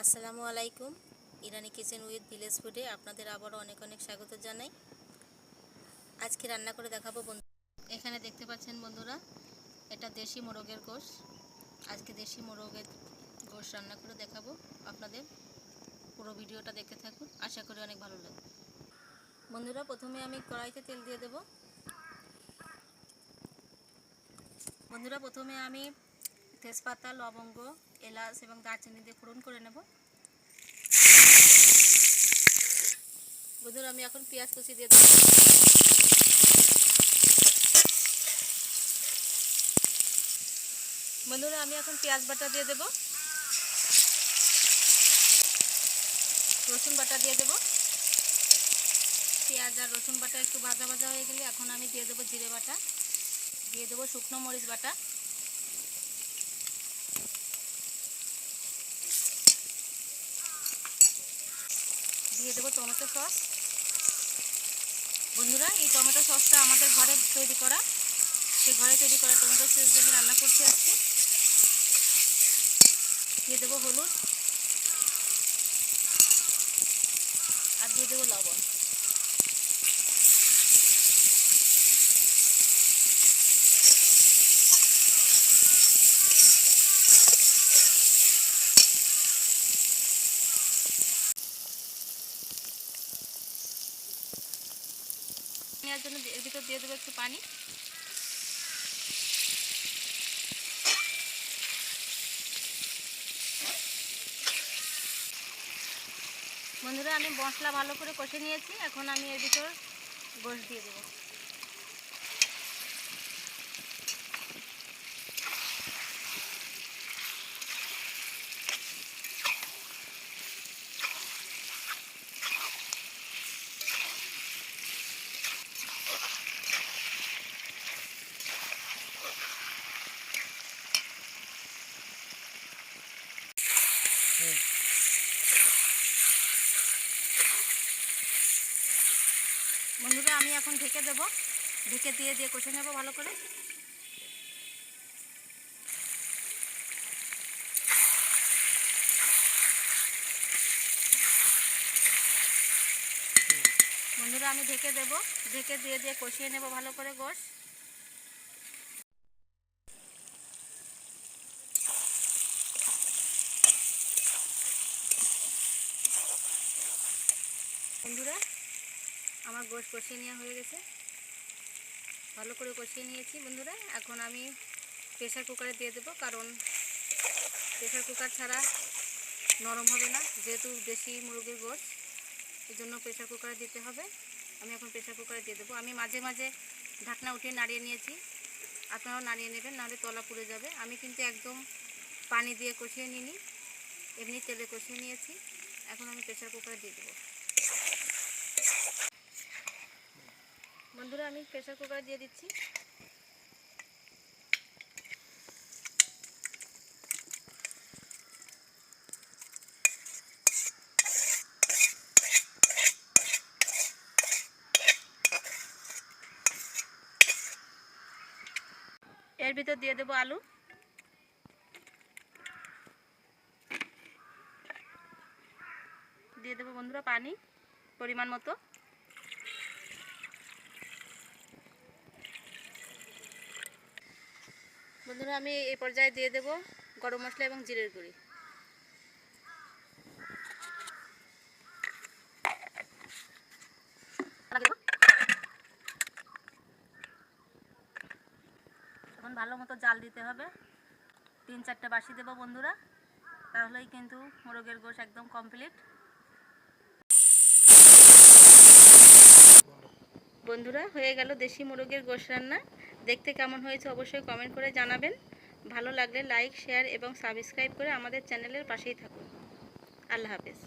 আসসালামু আলাইকুম। ইরানি kitchen with village ফুডে আপনাদের আবারও অনেক অনেক স্বাগত জানাই। আজকে রান্না করে দেখাবো বন্ধু এখানে দেখতে পাচ্ছেন বন্ধুরা, এটা দেশি মোরগের গোশ। আজকে দেশি মোরগের গোশ রান্না করে দেখাবো আপনাদের। পুরো ভিডিওটা দেখতে থাকুন, আশা করি অনেক ভালো লাগবে। বন্ধুরা, প্রথমে আমি কড়াইতে তেল দিয়ে দেব। বন্ধুরা, প্রথমে আমি তেজপাতা, লবঙ্গ, এলাচ এবং দারচিনি দিয়ে ফোড়ন করে নেব। বন্ধুরা আমি এখন পেঁয়াজ কুচি দিয়ে দেবো বন্ধুরা, আমি এখন পেঁয়াজ বাটা দিয়ে দেব। রসুন বাটা দিয়ে দেব। পেঁয়াজ আর রসুন বাটা একটু ভাজা ভাজা হয়ে গেলে এখন আমি দিয়ে দেবো জিরে বাটা। দিয়ে দেবো শুকনো মরিচ বাটা। দিয়ে দেবো টমেটো সস। বন্ধুরা, এই টমেটো সসটা আমাদের ঘরে তৈরি করা। সেই ঘরে তৈরি করা টমেটো সস দিয়ে রান্না করছি আজকে। দিয়ে দেবো হলুদ। আর দিয়ে দেবো লবণ। নেওয়ার জন্য এর ভিতর দিয়ে দেবো একটু পানি। বন্ধুরা, আমি মশলা ভালো করে কষে নিয়েছি। এখন আমি এর ভিতর গোশ দিয়ে দেবো বন্ধুরা আমি এখন ঢেকে দেবো। ঢেকে দিয়ে দিয়ে কষে নেব ভালো করে। বন্ধুরা, আমি ঢেকে দেবো। ঢেকে দিয়ে দিয়ে কষিয়ে নেব ভালো করে গোশ। বন্ধুরা আমার গোশ কষিয়ে নেওয়া হয়ে গেছে। ভালো করে কষিয়ে নিয়েছি বন্ধুরা। এখন আমি প্রেশার কুকারে দিয়ে দেবো, কারণ প্রেশার কুকার ছাড়া নরম হবে না, যেহেতু দেশি মুরগির গোশ এই জন্য প্রেশার কুকারে দিতে হবে। আমি এখন প্রেশার কুকারে দিয়ে দেবো। আমি মাঝে মাঝে ঢাকনা উঠিয়ে নাড়িয়ে নিয়েছি। আপনারাও নাড়িয়ে নেবেন, নাহলে তলা পুড়ে যাবে। আমি কিন্তু একদম পানি দিয়ে কষিয়ে নিইনি, এমনি তেলে কষিয়ে নিয়েছি। এখন আমি প্রেশার কুকারে দিয়ে দেবো। বন্ধুরা, আমি প্রেসার কুকার দিয়ে দিচ্ছি। এর ভিতর দিয়ে দেবো আলু। দিয়ে দেবো বন্ধুরা পানি, পরিমাণ মতো। বন্ধুরা আমি এই পর্যায়ে দিয়ে দেব গরম মশলা এবং জিরের গুঁড়ি। এখন ভালো মতো জাল দিতে হবে। তিন চারটে বাসি দেবো বন্ধুরা, তাহলেই কিন্তু মোরগের গোশ একদম কমপ্লিট বন্ধুরা, হয়ে গেল দেশি মোরগের গোশ রান্না। দেখতে কেমন হয়েছে অবশ্যই কমেন্ট করে জানাবেন। ভালো লাগলে লাইক শেয়ার এবং সাবস্ক্রাইব করে আমাদের চ্যানেলের পাশেই থাকুন। আল্লাহ হাফেজ।